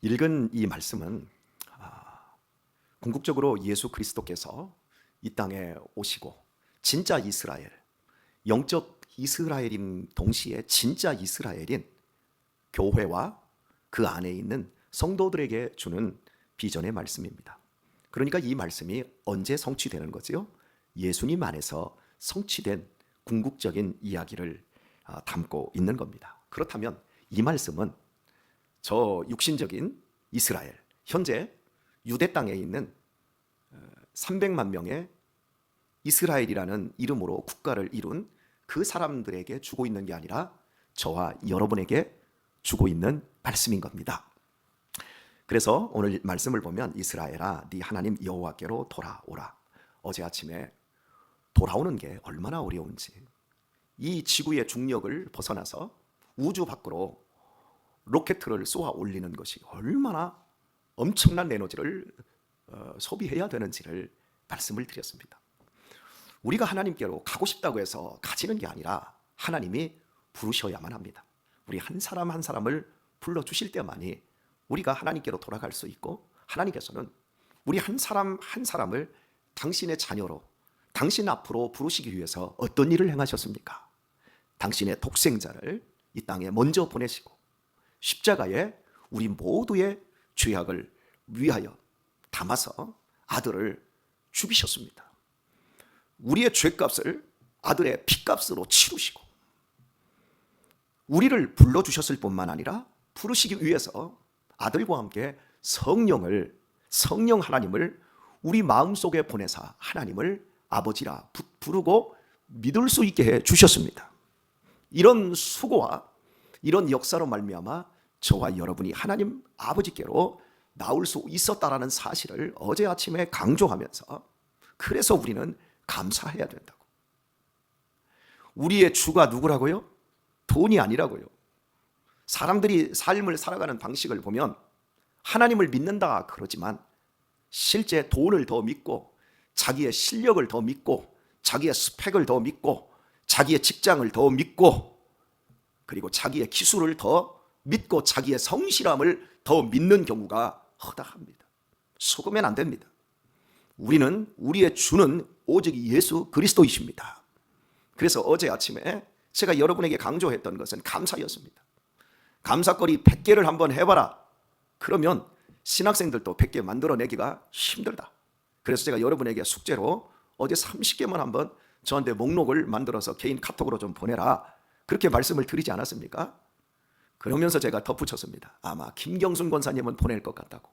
읽은 이 말씀은 아, 궁극적으로 예수 그리스도께서 이 땅에 오시고 진짜 이스라엘, 영적 이스라엘인 동시에 진짜 이스라엘인 교회와 그 안에 있는 성도들에게 주는 비전의 말씀입니다. 그러니까 이 말씀이 언제 성취되는 거지요? 예수님 안에서 성취된 궁극적인 이야기를 아, 담고 있는 겁니다. 그렇다면 이 말씀은 저 육신적인 이스라엘, 현재 유대 땅에 있는 300만 명의 이스라엘이라는 이름으로 국가를 이룬 그 사람들에게 주고 있는 게 아니라 저와 여러분에게 주고 있는 말씀인 겁니다. 그래서 오늘 말씀을 보면 이스라엘아 네 하나님 여호와께로 돌아오라. 어제 아침에 돌아오는 게 얼마나 어려운지 이 지구의 중력을 벗어나서 우주 밖으로 로켓을 쏘아 올리는 것이 얼마나 엄청난 에너지를 어, 소비해야 되는지를 말씀을 드렸습니다. 우리가 하나님께로 가고 싶다고 해서 가지는 게 아니라 하나님이 부르셔야만 합니다. 우리 한 사람 한 사람을 불러 주실 때만이 우리가 하나님께로 돌아갈 수 있고 하나님께서는 우리 한 사람 한 사람을 당신의 자녀로 당신 앞으로 부르시기 위해서 어떤 일을 행하셨습니까? 당신의 독생자를 이 땅에 먼저 보내시고 십자가에 우리 모두의 죄악을 위하여 담아서 아들을 죽이셨습니다. 우리의 죄값을 아들의 피값으로 치르시고 우리를 불러 주셨을 뿐만 아니라 부르시기 위해서 아들과 함께 성령을 성령 하나님을 우리 마음속에 보내사 하나님을 아버지라 부르고 믿을 수 있게 해 주셨습니다. 이런 수고와 이런 역사로 말미암아 저와 여러분이 하나님 아버지께로 나올 수 있었다라는 사실을 어제 아침에 강조하면서 그래서 우리는 감사해야 된다고. 우리의 주가 누구라고요? 돈이 아니라고요. 사람들이 삶을 살아가는 방식을 보면 하나님을 믿는다 그러지만 실제 돈을 더 믿고 자기의 실력을 더 믿고 자기의 스펙을 더 믿고 자기의 직장을 더 믿고 그리고 자기의 기술을 더 믿고 자기의 성실함을 더 믿는 경우가 허다합니다. 속으면 안 됩니다. 우리는 우리의 주는 오직 예수 그리스도이십니다. 그래서 어제 아침에 제가 여러분에게 강조했던 것은 감사였습니다. 감사거리 100개를 한번 해봐라. 그러면 신학생들도 100개 만들어내기가 힘들다. 그래서 제가 여러분에게 숙제로 어제 30개만 한번 저한테 목록을 만들어서 개인 카톡으로 좀 보내라. 그렇게 말씀을 드리지 않았습니까? 그러면서 제가 덧붙였습니다. 아마 김경순 권사님은 보낼 것 같다고.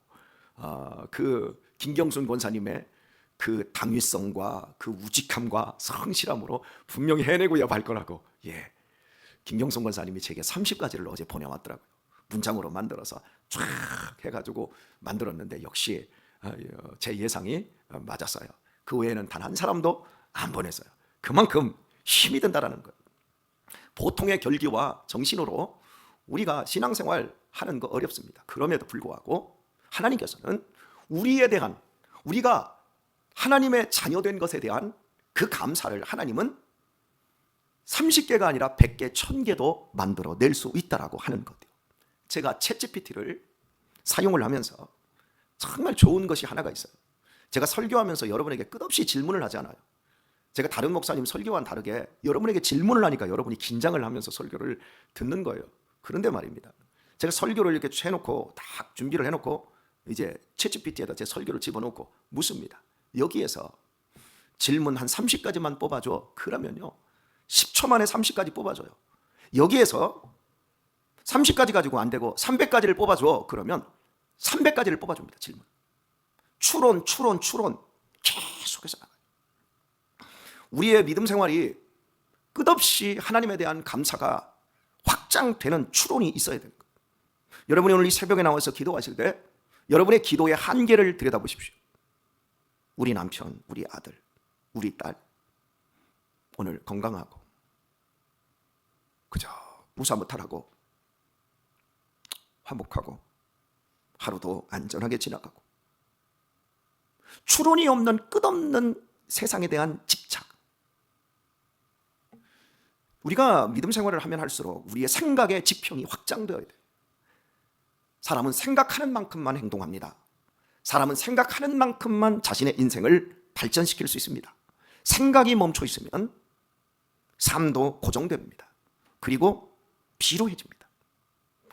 아, 그 김경순 권사님의 그 당위성과 그 우직함과 성실함으로 분명히 해내고야 말 거라고. 예. 김경순 권사님이 제게 30가지를 어제 보내왔더라고요. 문장으로 만들어서 쫙 해가지고 만들었는데 역시 어, 제 예상이 맞았어요. 그 외에는 단 한 사람도 안 보냈어요. 그만큼 힘이 든다라는 거예요. 보통의 결기와 정신으로 우리가 신앙생활 하는 거 어렵습니다. 그럼에도 불구하고 하나님께서는 우리에 대한 우리가 하나님의 자녀된 것에 대한 그 감사를 하나님은 30개가 아니라 100개, 1000개도 만들어 낼 수 있다라고 하는 거예요. 제가 챗GPT를 사용을 하면서 정말 좋은 것이 하나가 있어요. 제가 설교하면서 여러분에게 끝없이 질문을 하지 않아요. 제가 다른 목사님 설교와는 다르게 여러분에게 질문을 하니까 여러분이 긴장을 하면서 설교를 듣는 거예요. 그런데 말입니다. 제가 설교를 이렇게 해놓고 다 준비를 해놓고 이제 챗GPT에다 제 설교를 집어넣고 묻습니다. 여기에서 질문 한 30가지만 뽑아줘. 그러면요. 10초 만에 30가지 뽑아줘요. 여기에서 30가지 가지고 안 되고 300가지를 뽑아줘. 그러면 300가지를 뽑아줍니다. 질문. 추론, 추론, 추론. 계속해서 나가요. 우리의 믿음 생활이 끝없이 하나님에 대한 감사가 확장되는 추론이 있어야 되는 거예요. 여러분이 오늘 이 새벽에 나와서 기도하실 때 여러분의 기도의 한계를 들여다보십시오. 우리 남편, 우리 아들, 우리 딸 오늘 건강하고 그저 무사무탈하고 화목하고 하루도 안전하게 지나가고 추론이 없는 끝없는 세상에 대한 집착 우리가 믿음 생활을 하면 할수록 우리의 생각의 지평이 확장되어야 돼요. 사람은 생각하는 만큼만 행동합니다. 사람은 생각하는 만큼만 자신의 인생을 발전시킬 수 있습니다. 생각이 멈춰 있으면 삶도 고정됩니다. 그리고 비로해집니다.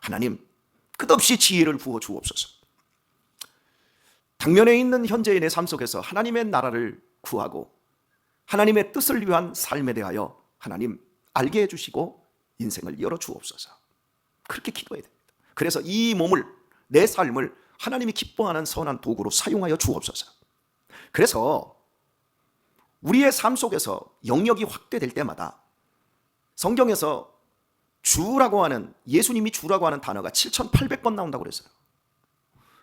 하나님, 끝없이 지혜를 부어 주옵소서. 당면에 있는 현재의 내삶 속에서 하나님의 나라를 구하고 하나님의 뜻을 위한 삶에 대하여 하나님 알게 해주시고 인생을 열어 주옵소서. 그렇게 기도해야 됩니다. 그래서 이 몸을 내 삶을 하나님이 기뻐하는 선한 도구로 사용하여 주옵소서. 그래서 우리의 삶 속에서 영역이 확대될 때마다 성경에서 주라고 하는 예수님이 주라고 하는 단어가 7,800번 나온다고 그랬어요.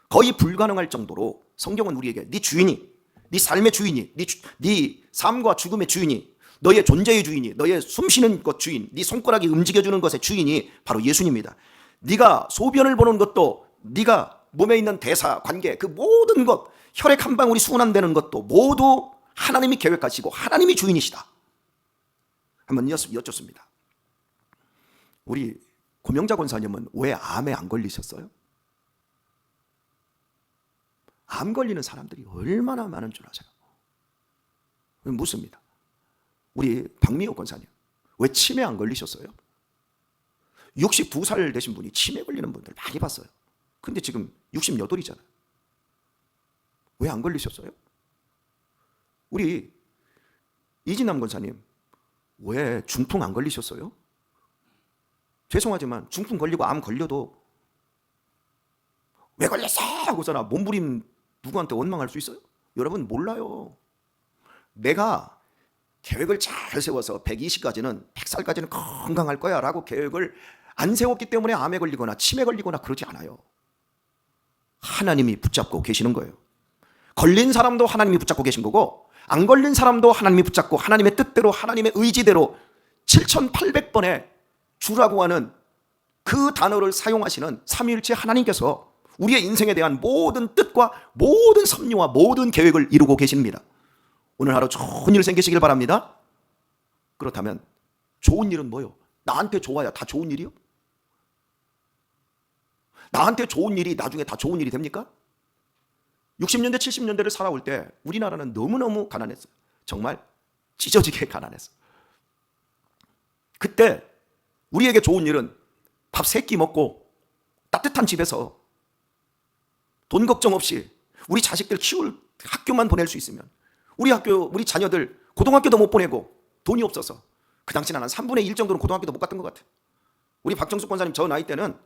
거의 불가능할 정도로 성경은 우리에게 네 주인이 네 삶의 주인이 네, 주, 네 삶과 죽음의 주인이 너의 존재의 주인이 너의 숨쉬는 것 주인 네 손가락이 움직여주는 것의 주인이 바로 예수님입니다. 네가 소변을 보는 것도 네가 몸에 있는 대사 관계 그 모든 것 혈액 한 방울이 순환되는 것도 모두 하나님이 계획하시고 하나님이 주인이시다. 한번 여쭙습니다. 우리 고명자 권사님은 왜 암에 안 걸리셨어요? 암 걸리는 사람들이 얼마나 많은 줄 아세요? 묻습니다. 우리 박미호 권사님, 왜 치매 안 걸리셨어요? 62살 되신 분이 치매 걸리는 분들 많이 봤어요. 근데 지금 68이잖아요. 왜 안 걸리셨어요? 우리 이진남 권사님, 왜 중풍 안 걸리셨어요? 죄송하지만 중풍 걸리고 암 걸려도 왜 걸렸어? 하고서나 몸부림 누구한테 원망할 수 있어요? 여러분 몰라요. 내가 계획을 잘 세워서 120까지는 100살까지는 건강할 거야 라고 계획을 안 세웠기 때문에 암에 걸리거나 치매 걸리거나 그러지 않아요. 하나님이 붙잡고 계시는 거예요. 걸린 사람도 하나님이 붙잡고 계신 거고 안 걸린 사람도 하나님이 붙잡고 하나님의 뜻대로 하나님의 의지대로 7,800번의 주라고 하는 그 단어를 사용하시는 삼위일체 하나님께서 우리의 인생에 대한 모든 뜻과 모든 섭리와 모든 계획을 이루고 계십니다. 오늘 하루 좋은 일 생기시길 바랍니다. 그렇다면 좋은 일은 뭐요? 나한테 좋아야 다 좋은 일이요? 나한테 좋은 일이 나중에 다 좋은 일이 됩니까? 60년대, 70년대를 살아올 때 우리나라는 너무너무 가난했어요. 정말 찢어지게 가난했어요. 그때 우리에게 좋은 일은 밥 세 끼 먹고 따뜻한 집에서 돈 걱정 없이 우리 자식들 키울 학교만 보낼 수 있으면 우리 학교 우리 자녀들 고등학교도 못 보내고 돈이 없어서 그 당시는 한 3분의 1 정도는 고등학교도 못 갔던 것 같아요. 우리 박정숙 권사님 저 나이 때는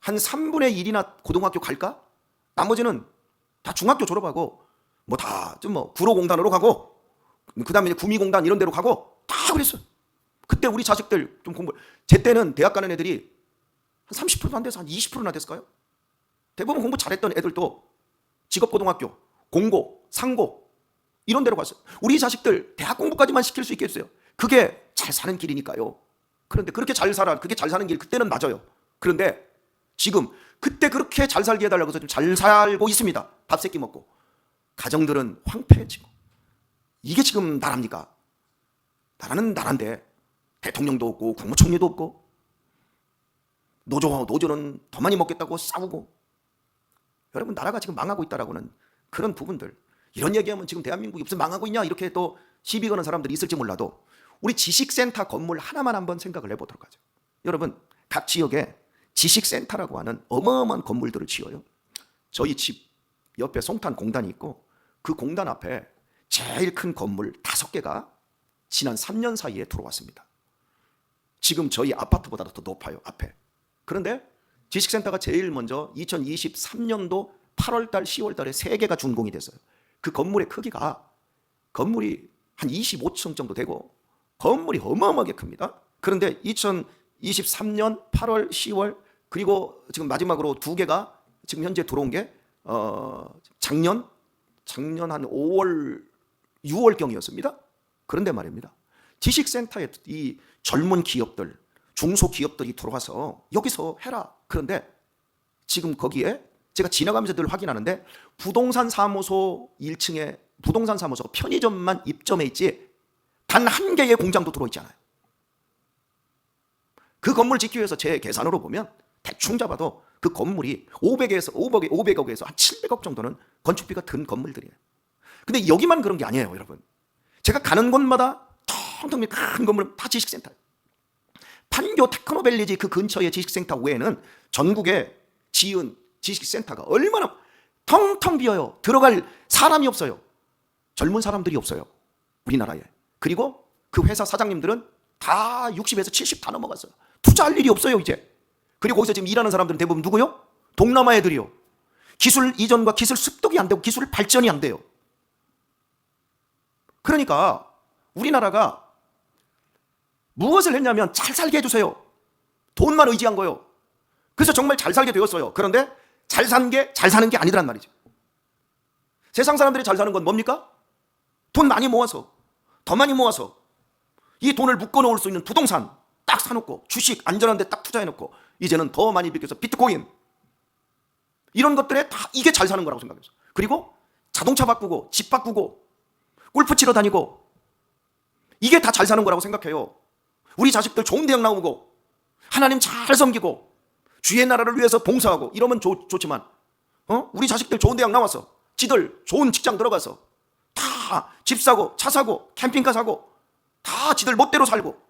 한 3분의 1이나 고등학교 갈까? 나머지는 다 중학교 졸업하고 뭐 다 좀 뭐 구로공단으로 가고 그다음에 구미공단 이런 데로 가고 다 그랬어요. 그때 우리 자식들 좀 공부 제 때는 대학 가는 애들이 한 30%도 안 돼서 한 20%나 됐을까요? 대부분 공부 잘했던 애들도 직업고등학교, 공고, 상고 이런 데로 갔어요. 우리 자식들 대학 공부까지만 시킬 수 있겠어요. 그게 잘 사는 길이니까요. 그런데 그렇게 잘 살아, 그게 잘 사는 길 그때는 맞아요. 그런데 지금 그때 그렇게 잘 살게 해달라고 해서 좀 잘 살고 있습니다. 밥 세끼 먹고 가정들은 황폐해지고 이게 지금 나랍니까? 나라는 나라인데 대통령도 없고 국무총리도 없고 노조 노조는 더 많이 먹겠다고 싸우고 여러분 나라가 지금 망하고 있다라고는 그런 부분들 이런 얘기하면 지금 대한민국이 무슨 망하고 있냐 이렇게 또 시비 거는 사람들이 있을지 몰라도 우리 지식센터 건물 하나만 한번 생각을 해보도록 하죠. 여러분 각 지역에 지식센터라고 하는 어마어마한 건물들을 지어요. 저희 집 옆에 송탄 공단이 있고 그 공단 앞에 제일 큰 건물 다섯 개가 지난 3년 사이에 들어왔습니다. 지금 저희 아파트보다도 더 높아요, 앞에. 그런데 지식센터가 제일 먼저 2023년도 8월달, 10월달에 세 개가 준공이 됐어요. 그 건물의 크기가 건물이 한 25층 정도 되고 건물이 어마어마하게 큽니다. 그런데 2023년 8월, 10월 그리고 지금 마지막으로 두 개가 지금 현재 들어온 게 어, 작년 작년 한 5월 6월 경이었습니다. 그런데 말입니다. 지식센터에 이 젊은 기업들, 중소기업들이 들어와서 여기서 해라. 그런데 지금 거기에 제가 지나가면서 늘 확인하는데 부동산 사무소 1층에 부동산 사무소 편의점만 입점해 있지 단 한 개의 공장도 들어있지 않아요. 그 건물 짓기 위해서 제 계산으로 보면 대충 잡아도 그 건물이 500에서 500에 500억에서 한 700억 정도는 건축비가 든 건물들이에요. 근데 여기만 그런 게 아니에요, 여러분. 제가 가는 곳마다 텅텅 빈큰 건물 다 지식센터. 판교 테크노밸리지 그 근처의 지식센터 외에는 전국에 지은 지식센터가 얼마나 텅텅 비어요. 들어갈 사람이 없어요. 젊은 사람들이 없어요. 우리나라에. 그리고 그 회사 사장님들은 다 60에서 70 다 넘어갔어요. 투자할 일이 없어요, 이제. 그리고 거기서 지금 일하는 사람들은 대부분 누구요? 동남아 애들이요. 기술 이전과 기술 습득이 안 되고 기술 발전이 안 돼요. 그러니까 우리나라가 무엇을 했냐면 잘 살게 해주세요. 돈만 의지한 거요. 그래서 정말 잘 살게 되었어요. 그런데 잘 사는 게 잘 사는 게 아니더란 말이죠. 세상 사람들이 잘 사는 건 뭡니까? 돈 많이 모아서, 더 많이 모아서 이 돈을 묶어 놓을 수 있는 부동산 딱 사놓고 주식 안전한 데 딱 투자해놓고 이제는 더 많이 비껴서 비트코인 이런 것들에 다 이게 잘 사는 거라고 생각했어. 그리고 자동차 바꾸고 집 바꾸고 골프 치러 다니고 이게 다 잘 사는 거라고 생각해요. 우리 자식들 좋은 대학 나오고 하나님 잘 섬기고 주의 나라를 위해서 봉사하고 이러면 좋, 좋지만 어? 우리 자식들 좋은 대학 나와서 지들 좋은 직장 들어가서 다 집 사고 차 사고 캠핑카 사고 다 지들 멋대로 살고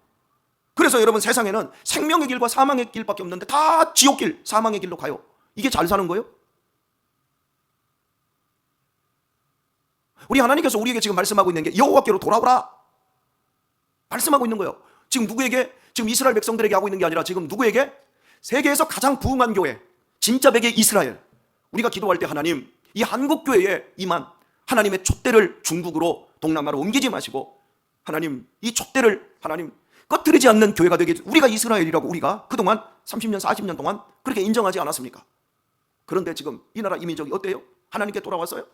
그래서 여러분 세상에는 생명의 길과 사망의 길밖에 없는데 다 지옥길 사망의 길로 가요. 이게 잘 사는 거예요? 우리 하나님께서 우리에게 지금 말씀하고 있는 게 여호와께로 돌아오라. 말씀하고 있는 거예요. 지금 누구에게 지금 이스라엘 백성들에게 하고 있는 게 아니라 지금 누구에게 세계에서 가장 부흥한 교회 진짜 백의 이스라엘 우리가 기도할 때 하나님 이 한국 교회에 임한 하나님의 촛대를 중국으로 동남아로 옮기지 마시고 하나님 이 촛대를 하나님 꺼뜨리지 않는 교회가 되게 우리가 이스라엘이라고 우리가 그동안 30년 40년 동안 그렇게 인정하지 않았습니까? 그런데 지금 이 나라 이민족이 어때요? 하나님께 돌아왔어요?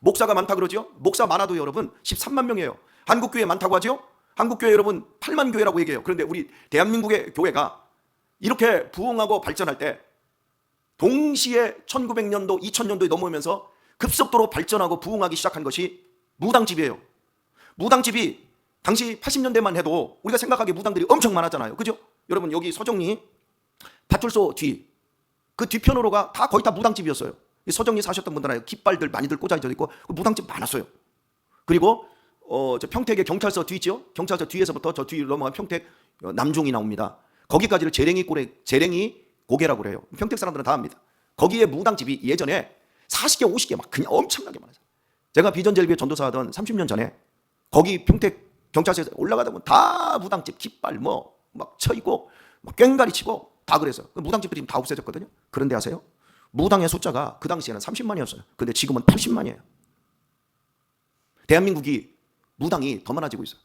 목사가 많다 그러죠? 목사 많아도 여러분 13만 명이에요. 한국 교회 많다고 하죠? 한국 교회 여러분 8만 교회라고 얘기해요. 그런데 우리 대한민국의 교회가 이렇게 부흥하고 발전할 때 동시에 1900년도, 2000년도에 넘어오면서 급속도로 발전하고 부흥하기 시작한 것이 무당집이에요. 무당집이 당시 80년대만 해도 우리가 생각하기에 무당들이 엄청 많았잖아요. 그죠? 여러분 여기 서정리 파출소 뒤 그 뒤편으로가 다 거의 다 무당집이었어요. 이 서정리 사셨던 분들 알아요. 깃발들 많이들 꽂아져 있고 그 무당집 많았어요. 그리고 어, 저 평택의 경찰서 뒤 있죠? 경찰서 뒤에서부터 저 뒤로 넘어가면 평택 어, 남종이 나옵니다. 거기까지를 재랭이 고래, 재랭이 고개라고 그래요. 평택 사람들은 다 압니다. 거기에 무당집이 예전에 40개, 50개 막 그냥 엄청나게 많았어요. 제가 비전젤비에 전도사 하던 30년 전에 거기 평택 경찰서에 올라가다 보면 다 무당집 깃발 뭐 막 쳐 있고 막 꽹가리 치고 다 그래서 그 무당집들이 지금 다 없어졌거든요. 그런데 아세요? 무당의 숫자가 그 당시에는 30만이었어요. 근데 지금은 80만이에요. 대한민국이 무당이 더 많아지고 있어요.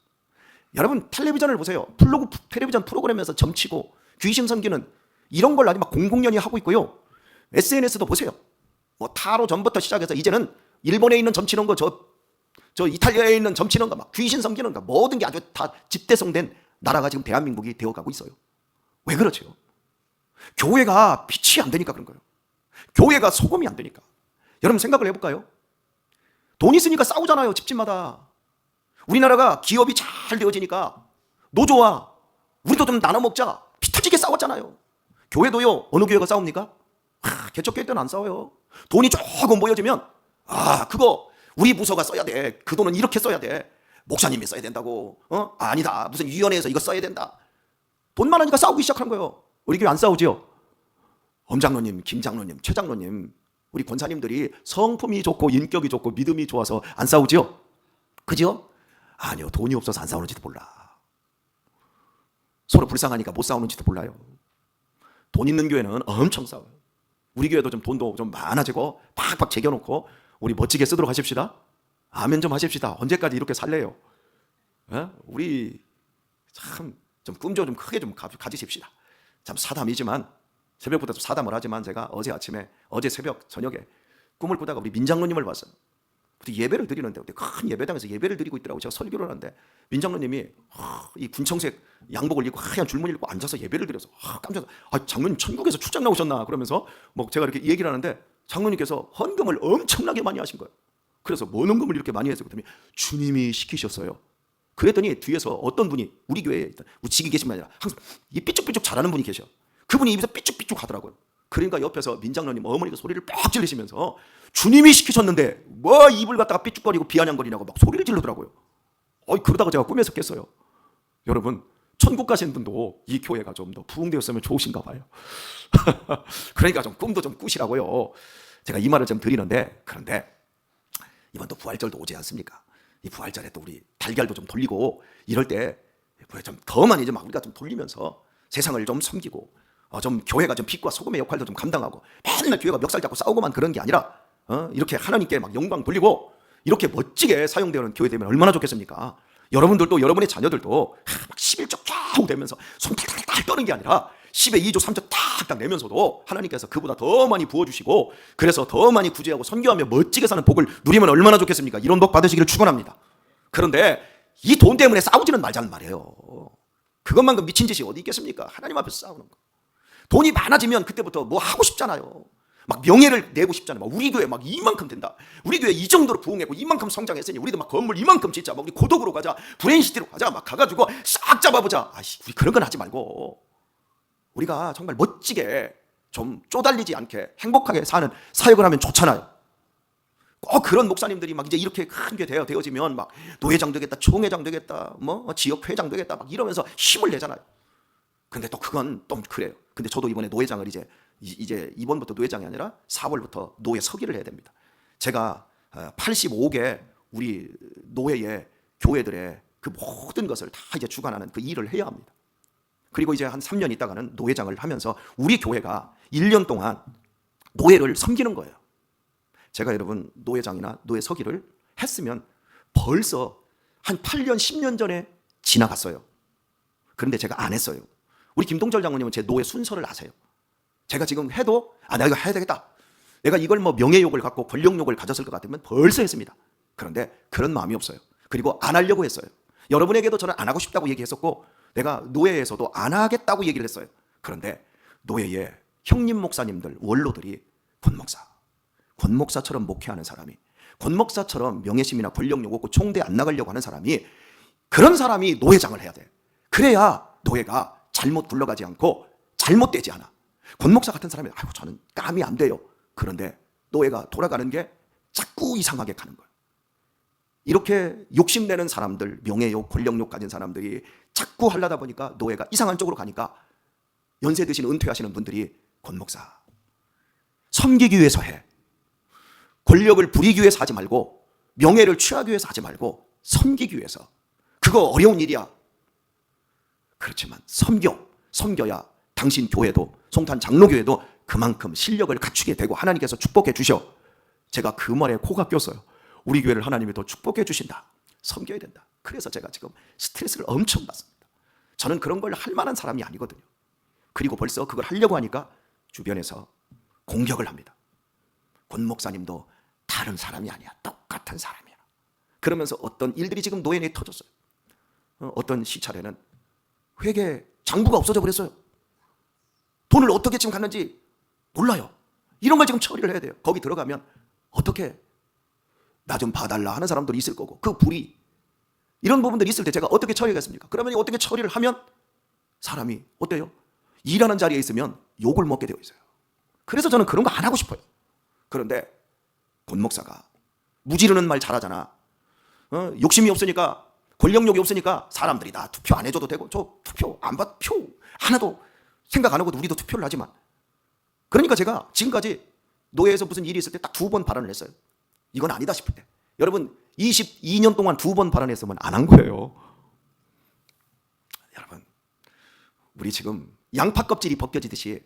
여러분 텔레비전을 보세요. 플로그 텔레비전 프로그램에서 점치고 귀신 섬기는 이런 걸 아주 막 공공연히 하고 있고요. SNS도 보세요. 뭐 타로 전부터 시작해서 이제는 일본에 있는 점치는 거 저 저 이탈리아에 있는 점치는 거 막 귀신 섬기는 거 모든 게 아주 다 집대성된 나라가 지금 대한민국이 되어가고 있어요. 왜 그렇죠? 교회가 빛이 안 되니까 그런 거예요. 교회가 소금이 안 되니까. 여러분 생각을 해볼까요? 돈 있으니까 싸우잖아요, 집집마다. 우리나라가 기업이 잘 되어지니까 노조와 우리도 좀 나눠 먹자. 피 터지게 싸웠잖아요. 교회도요, 어느 교회가 싸웁니까? 아, 개척교회 때는 안 싸워요. 돈이 조금 모여지면, 아, 그거 우리 부서가 써야 돼. 그 돈은 이렇게 써야 돼. 목사님이 써야 된다고. 어? 아니다. 무슨 위원회에서 이거 써야 된다. 돈 많으니까 싸우기 시작한 거예요. 우리 교회 안 싸우지요? 엄장로님, 김장로님, 최장로님, 우리 권사님들이 성품이 좋고 인격이 좋고 믿음이 좋아서 안 싸우지요? 그죠? 아니요, 돈이 없어서 안 싸우는지도 몰라. 서로 불쌍하니까 못 싸우는지도 몰라요. 돈 있는 교회는 엄청 싸워요. 우리 교회도 좀 돈도 좀 많아지고 팍팍 제겨놓고 우리 멋지게 쓰도록 하십시다. 아멘 좀 하십시다. 언제까지 이렇게 살래요? 어? 우리 참 좀 꿈좀 크게 좀 가- 가지십시다. 참 사담이지만 새벽부터 좀 사담을 하지만 제가 어제 아침에 어제 새벽 저녁에 꿈을 꾸다가 우리 민장로님을 봤어요. 예배를 드리는데 큰 예배당에서 예배를 드리고 있더라고 제가 설교를 하는데 민장로님이 하, 이 군청색 양복을 입고 하얀 줄무늬 입고 앉아서 예배를 드려서 하, 깜짝 아 장로님 천국에서 출장 나오셨나 그러면서 뭐 제가 이렇게 얘기를 하는데 장로님께서 헌금을 엄청나게 많이 하신 거예요. 그래서 뭔 헌금을 이렇게 많이 했어요? 그랬더니 주님이 시키셨어요. 그랬더니 뒤에서 어떤 분이 우리 교회에 우리 직이 계신 분이 아니라 항상 이 삐쭉삐쭉 잘하는 분이 계셔. 그분이 입에서 삐쭉삐쭉 하더라고요. 그러니까 옆에서 민장로님 어머니가 소리를 빡 질리시면서 주님이 시키셨는데 뭐 입을 갖다가 삐죽거리고 비아냥거리냐고 막 소리를 지르더라고요. 어이 그러다가 제가 꿈에서 깼어요. 여러분 천국 가신 분도 이 교회가 좀 더 부흥되었으면 좋으신가 봐요. 그러니까 좀 꿈도 좀 꾸시라고요. 제가 이 말을 좀 드리는데 그런데 이번 또 부활절도 오지 않습니까? 이 부활절에 또 우리 달걀도 좀 돌리고 이럴 때 좀더 많이 좀 우리가 좀 돌리면서 세상을 좀 섬기고 어, 좀 교회가 좀 빛과 소금의 역할도 좀 감당하고 맨날 교회가 멱살 잡고 싸우고만 그런 게 아니라 어, 이렇게 하나님께 막 영광 돌리고 이렇게 멋지게 사용되는 교회 되면 얼마나 좋겠습니까? 여러분들도 여러분의 자녀들도 하, 막 11조 겨우 되면서 손 탈탈탈 떠는 게 아니라 10에 2조 3조 딱딱 내면서도 하나님께서 그보다 더 많이 부어주시고 그래서 더 많이 구제하고 선교하며 멋지게 사는 복을 누리면 얼마나 좋겠습니까? 이런 복 받으시기를 축원합니다. 그런데 이 돈 때문에 싸우지는 말자는 말이에요. 그것만큼 미친 짓이 어디 있겠습니까? 하나님 앞에서 싸우는 거. 돈이 많아지면 그때부터 뭐 하고 싶잖아요. 막 명예를 내고 싶잖아요. 막 우리 교회 막 이만큼 된다. 우리 교회 이 정도로 부흥했고 이만큼 성장했으니 우리도 막 건물 이만큼 짓자. 막 우리 고독으로 가자. 브레인시티로 가자. 막 가가지고 싹 잡아보자. 아씨, 우리 그런 건 하지 말고 우리가 정말 멋지게 좀 쪼달리지 않게 행복하게 사는 사역을 하면 좋잖아요. 꼭 그런 목사님들이 막 이제 이렇게 큰 게 되어 되어지면 막 노회장 되겠다, 총회장 되겠다, 뭐 지역 회장 되겠다 막 이러면서 힘을 내잖아요. 근데 또 그건 또 그래요. 근데 저도 이번에 노회장을 이제 이- 이제 이번부터 노회장이 아니라 4월부터 노회 서기를 해야 됩니다. 제가 85개 우리 노회의 교회들의 그 모든 것을 다 이제 주관하는 그 일을 해야 합니다. 그리고 이제 한 3년 있다가는 노회장을 하면서 우리 교회가 1년 동안 노회를 섬기는 거예요. 제가 여러분 노회장이나 노회 서기를 했으면 벌써 한 8년, 10년 전에 지나갔어요. 그런데 제가 안 했어요. 우리 김동철 장모님은 제 노예 순서를 아세요. 제가 지금 해도 아 내가 이거 해야 되겠다. 내가 이걸 뭐 명예욕을 갖고 권력욕을 가졌을 것 같으면 벌써 했습니다. 그런데 그런 마음이 없어요. 그리고 안 하려고 했어요. 여러분에게도 저는 안 하고 싶다고 얘기했었고 내가 노예에서도 안 하겠다고 얘기를 했어요. 그런데 노예의 형님 목사님들 원로들이 권 목사, 권 목사처럼 목회하는 사람이 권 목사처럼 명예심이나 권력욕 없고 총대 안 나가려고 하는 사람이 그런 사람이 노회장을 해야 돼. 그래야 노예가 잘못 굴러가지 않고 잘못되지 않아. 권목사 같은 사람이 아이고 저는 감이 안 돼요. 그런데 노예가 돌아가는 게 자꾸 이상하게 가는 거예요. 이렇게 욕심내는 사람들, 명예욕, 권력욕 가진 사람들이 자꾸 하려다 보니까 노예가 이상한 쪽으로 가니까 연세 드신 은퇴하시는 분들이 권목사 섬기기 위해서 해. 권력을 부리기 위해서 하지 말고 명예를 취하기 위해서 하지 말고 섬기기 위해서. 그거 어려운 일이야. 그렇지만 섬겨, 섬겨야 당신 교회도 송탄 장로교회도 그만큼 실력을 갖추게 되고 하나님께서 축복해 주셔. 제가 그 말에 코가 꼈어요. 우리 교회를 하나님이 더 축복해 주신다. 섬겨야 된다. 그래서 제가 지금 스트레스를 엄청 받습니다. 저는 그런 걸 할 만한 사람이 아니거든요. 그리고 벌써 그걸 하려고 하니까 주변에서 공격을 합니다. 권 목사님도 다른 사람이 아니야. 똑같은 사람이야. 그러면서 어떤 일들이 지금 노예에 터졌어요. 어, 어떤 시찰에는 회계 장부가 없어져 버렸어요. 돈을 어떻게 지금 갔는지 몰라요. 이런 걸 지금 처리를 해야 돼요. 거기 들어가면 어떻게 나 좀 봐달라 하는 사람들이 있을 거고 그 불이 이런 부분들이 있을 때 제가 어떻게 처리하겠습니까? 그러면 어떻게 처리를 하면 사람이 어때요? 일하는 자리에 있으면 욕을 먹게 되어 있어요. 그래서 저는 그런 거 안 하고 싶어요. 그런데 권 목사가 무지르는 말 잘하잖아. 어, 욕심이 없으니까 권력욕이 없으니까 사람들이 나 투표 안 해줘도 되고 저 투표 안 받, 표 하나도 생각 안 하고 우리도 투표를 하지만 그러니까 제가 지금까지 노예에서 무슨 일이 있을 때 딱 두 번 발언을 했어요. 이건 아니다 싶을 때. 여러분 22년 동안 두 번 발언했으면 안 한 거예요. 여러분 우리 지금 양파 껍질이 벗겨지듯이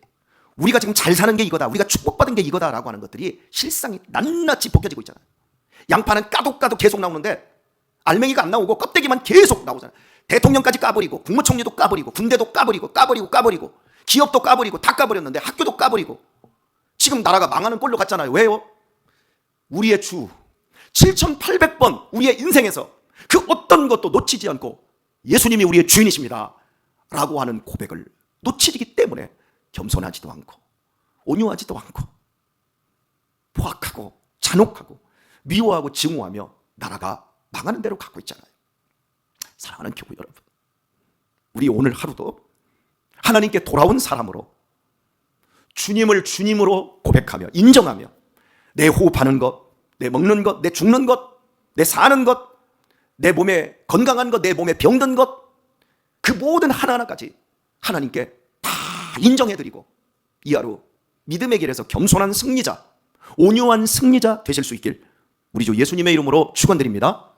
우리가 지금 잘 사는 게 이거다. 우리가 축복받은 게 이거다라고 하는 것들이 실상이 낱낱이 벗겨지고 있잖아요. 양파는 까도 까도 계속 나오는데 알맹이가 안 나오고 껍데기만 계속 나오잖아요. 대통령까지 까버리고 국무총리도 까버리고 군대도 까버리고 까버리고 까버리고 기업도 까버리고 다 까버렸는데 학교도 까버리고 지금 나라가 망하는 꼴로 갔잖아요. 왜요? 우리의 주 7,800번 우리의 인생에서 그 어떤 것도 놓치지 않고 예수님이 우리의 주인이십니다. 라고 하는 고백을 놓치기 때문에 겸손하지도 않고 온유하지도 않고 포악하고 잔혹하고 미워하고 증오하며 나라가 망하는 대로 가고 있잖아요. 사랑하는 교우 여러분. 우리 오늘 하루도 하나님께 돌아온 사람으로 주님을 주님으로 고백하며 인정하며 내 호흡하는 것, 내 먹는 것, 내 죽는 것, 내 사는 것, 내 몸에 건강한 것, 내 몸에 병든 것, 그 모든 하나하나까지 하나님께 다 인정해드리고 이 하루 믿음의 길에서 겸손한 승리자, 온유한 승리자 되실 수 있길 우리 주 예수님의 이름으로 축원드립니다.